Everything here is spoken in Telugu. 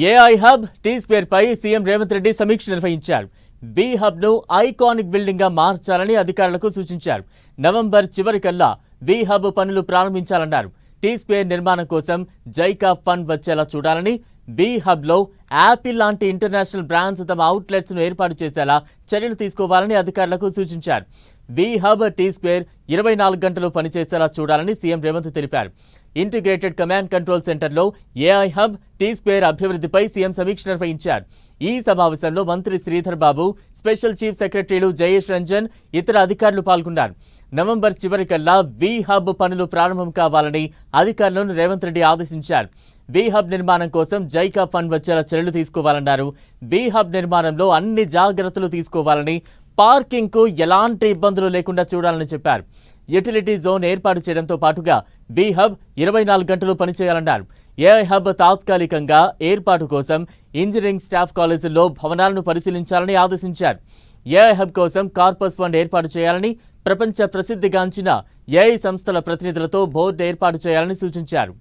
ఏఐ హబ్ టీ స్క్వేర్ పై సీఎం రేవంత్ రెడ్డి సమీక్ష నిర్వహించారు. వి హబ్ను ఐకానిక్ బిల్డింగ్గా మార్చాలని అధికారులకు సూచించారు. నవంబర్ చివరికల్లా వి హబ్ పనులు ప్రారంభించాలన్నారు. టీ స్క్వేర్ నిర్మాణం కోసం జైకా ఫండ్ వచ్చేలా చూడాలని బీ హబ్లో యాపిల్ లాంటి ఇంటర్నేషనల్ బ్రాండ్స్ తమ అవుట్లెట్స్ను ఏర్పాటు చేసేలా చర్యలు తీసుకోవాలని అధికారులకు సూచించారు. వి హబ్ టీ స్క్వేర్ ఇరవై నాలుగు గంటలు పనిచేసేలా చూడాలని సీఎం రేవంత్ తెలిపారు. ఇంటిగ్రేటెడ్ కమాండ్ కంట్రోల్ సెంటర్లో ఏఐ హబ్ టీ స్క్వేర్ అభివృద్ధిపై సీఎం సమీక్ష నిర్వహించారు. ఈ సమావేశంలో మంత్రి శ్రీధర్ బాబు స్పెషల్ చీఫ్ సెక్రటరీలు జయేష్ రంజన్ ఇతర అధికారులు పాల్గొన్నారు. నవంబర్ చివరికల్లా వి హబ్ పనులు ప్రారంభం కావాలని అధికారులను రేవంత్ రెడ్డి ఆదేశించారు. వీ హబ్ నిర్మాణం కోసం జైకా ఫండ్ వచ్చేలా చర్యలు తీసుకోవాలన్నారు. వీ హబ్ నిర్మాణంలో అన్ని జాగ్రత్తలు తీసుకోవాలని పార్కింగ్కు ఎలాంటి ఇబ్బందులు లేకుండా చూడాలని చెప్పారు. యుటిలిటీ జోన్ ఏర్పాటు చేయడంతో పాటుగా వి హబ్ ఇరవై నాలుగు గంటలు పనిచేయాలన్నారు. ఏఐ హబ్ తాత్కాలికంగా ఏర్పాటు కోసం ఇంజనీరింగ్ స్టాఫ్ కాలేజీల్లో భవనాలను పరిశీలించాలని ఆదేశించారు. ఏఐ హబ్ కోసం కార్పస్ ఫండ్ ఏర్పాటు చేయాలని ప్రపంచ ప్రసిద్ధిగాంచిన ఏఐ సంస్థల ప్రతినిధులతో బోర్డు ఏర్పాటు చేయాలని సూచించారు.